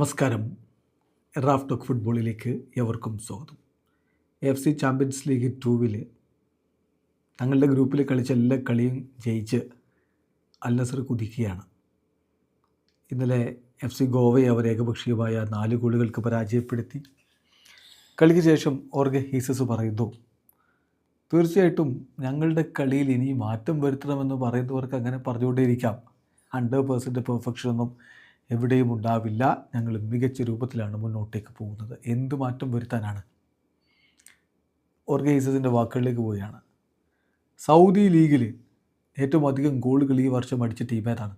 നമസ്കാരം. Raf talk ഫുട്ബോളിലേക്ക് എവർക്കും സ്വാഗതം. എഫ് സി ചാമ്പ്യൻസ് ലീഗ് ടൂവിൽ തങ്ങളുടെ ഗ്രൂപ്പിൽ കളിച്ച എല്ലാ കളിയും ജയിച്ച് അൽ നസർ കുതിക്കുകയാണ്. ഇന്നലെ എഫ് സി ഗോവയെ അവർ ഏകപക്ഷീയമായ നാല് ഗോളുകൾക്ക് പരാജയപ്പെടുത്തി. കളിക്ക് ശേഷം ഓർഗ ഹീസസ് പറയുന്നു തീർച്ചയായിട്ടും ഞങ്ങളുടെ കളിയിൽ ഇനി മാറ്റം വരുത്തണമെന്ന് പറയുന്നവർക്ക് അങ്ങനെ പറഞ്ഞുകൊണ്ടേയിരിക്കാം. ഹൺഡ്രഡ് പെർസെന്റ് പെർഫെക്ഷൻ ഒന്നും എവിടെയും ഉണ്ടാവില്ല. ഞങ്ങൾ മികച്ച രൂപത്തിലാണ് മുന്നോട്ടേക്ക് പോകുന്നത്. എന്ത് മാറ്റം വരുത്താനാണ്? ഓർഗനൈസേഴ്സിന്റെ വാക്കുകളിലേക്ക് പോവുകയാണ്. സൗദി ലീഗിൽ ഏറ്റവും അധികം ഗോളുകൾ ഈ വർഷം അടിച്ച ടീം ഏതാണ്?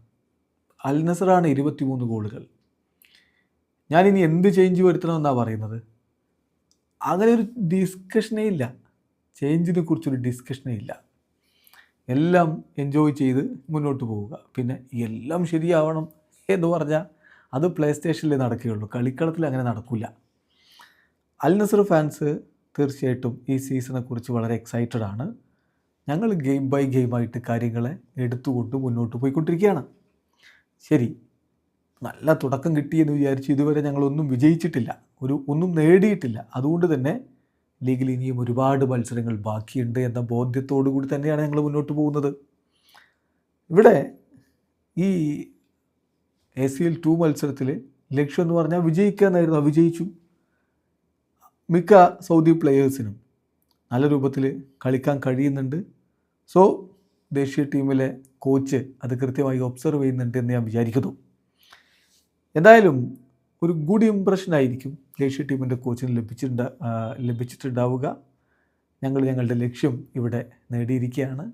അൽ നസറാണ് ഇരുപത്തിമൂന്ന് ഗോളുകൾ. ഞാനിനി എന്ത് ചേഞ്ച് വരുത്തണമെന്നാണ് പറയുന്നത്? അങ്ങനെ ഒരു ഡിസ്കഷനേ ഇല്ല. ചേഞ്ചിനെ കുറിച്ചൊരു ഡിസ്കഷനേ ഇല്ല. എല്ലാം എൻജോയ് ചെയ്ത് മുന്നോട്ട് പോവുക. പിന്നെ എല്ലാം ശരിയാവണം. എന്ന് പറഞ്ഞാൽ അത് പ്ലേ സ്റ്റേഷനിലേ നടക്കുകയുള്ളൂ. കളിക്കളത്തിൽ അങ്ങനെ നടക്കില്ല അൽ നസർ ഫാൻസ് തീർച്ചയായിട്ടും ഈ സീസണെ കുറിച്ച് വളരെ എക്സൈറ്റഡ് ആണ്. ഞങ്ങൾ ഗെയിം ബൈ ഗെയിം ആയിട്ട് കാര്യങ്ങളെ എടുത്തുകൊണ്ട് മുന്നോട്ട് പോയിക്കൊണ്ടിരിക്കുകയാണ്. ശരി നല്ല തുടക്കം കിട്ടിയെന്ന് വിചാരിച്ച് ഇതുവരെ ഞങ്ങളൊന്നും വിജയിച്ചിട്ടില്ല. ഒരു ഒന്നും നേടിയിട്ടില്ല. അതുകൊണ്ട് തന്നെ ലീഗിൽ ഇനിയും ഒരുപാട് മത്സരങ്ങൾ ബാക്കിയുണ്ട് എന്ന ബോധ്യത്തോടു കൂടി തന്നെയാണ് ഞങ്ങൾ മുന്നോട്ട് പോകുന്നത്. ഇവിടെ ഈ എ സി എൽ ടു മത്സരത്തിൽ ലക്ഷ്യം എന്ന് പറഞ്ഞാൽ വിജയിക്കുക എന്നായിരുന്നു. വിജയിച്ചു. മിക്ക സൗദി പ്ലെയേഴ്സിനും നല്ല രൂപത്തിൽ കളിക്കാൻ കഴിയുന്നുണ്ട്. സോ ദേശീയ ടീമിലെ കോച്ച് അത് കൃത്യമായി ഒബ്സർവ് ചെയ്യുന്നുണ്ട് എന്ന് ഞാൻ വിചാരിക്കുന്നു. എന്തായാലും ഒരു ഗുഡ് ഇമ്പ്രഷൻ ആയിരിക്കും ദേശീയ ടീമിന്റെ കോച്ചിന് ലഭിച്ചിട്ടുണ്ട ലഭിച്ചിട്ടുണ്ടാവുക. ഞങ്ങൾ ഞങ്ങളുടെ ലക്ഷ്യം ഇവിടെ നേടിയിരിക്കുകയാണ്.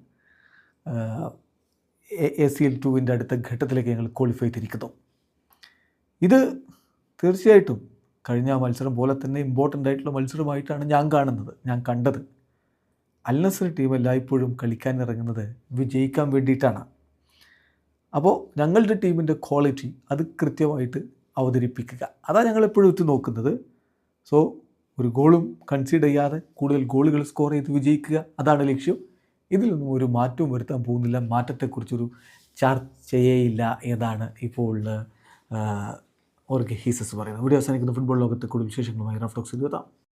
എ സി എൽ ടുവിന്റെ അടുത്ത ഘട്ടത്തിലേക്ക് ഞങ്ങൾ ക്വാളിഫൈ ചെയ്തിരിക്കുന്നു. ഇത് തീർച്ചയായിട്ടും കഴിഞ്ഞ മത്സരം പോലെ തന്നെ ഇമ്പോർട്ടന്റ് ആയിട്ടുള്ള മത്സരമായിട്ടാണ് ഞാൻ കാണുന്നത് ഞാൻ കണ്ടത്. അൽനസർ ടീം എല്ലായ്പ്പോഴും കളിക്കാൻ ഇറങ്ങുന്നത് വിജയിക്കാൻ വേണ്ടിയിട്ടാണ്. അപ്പോൾ ഞങ്ങളുടെ ടീമിന്റെ ക്വാളിറ്റി അത് കൃത്യമായിട്ട് അവതരിപ്പിക്കുക. അതാണ് ഞങ്ങൾ എപ്പോഴും എത്തി നോക്കുന്നത്. സോ ഒരു ഗോളും കൺസീഡ് ചെയ്യാതെ കൂടുതൽ ഗോളുകൾ സ്കോർ ചെയ്ത് വിജയിക്കുക അതാണ് ലക്ഷ്യം. ഇതിലൊന്നും ഒരു മാറ്റവും വരുത്താൻ പോകുന്നില്ല. മാറ്റത്തെക്കുറിച്ചൊരു ചർച്ചയേ ഇല്ല എന്നാണ് ഇപ്പോൾ ഓർഗെ ഹീസസ് പറയുന്നത്. ഇവിടെ അവസാനിക്കുന്ന. ഫുട്ബോൾ ലോകത്തെ കൂടുതൽ വിശേഷങ്ങളുമായി റഫ് ടോക്സ് എത്താം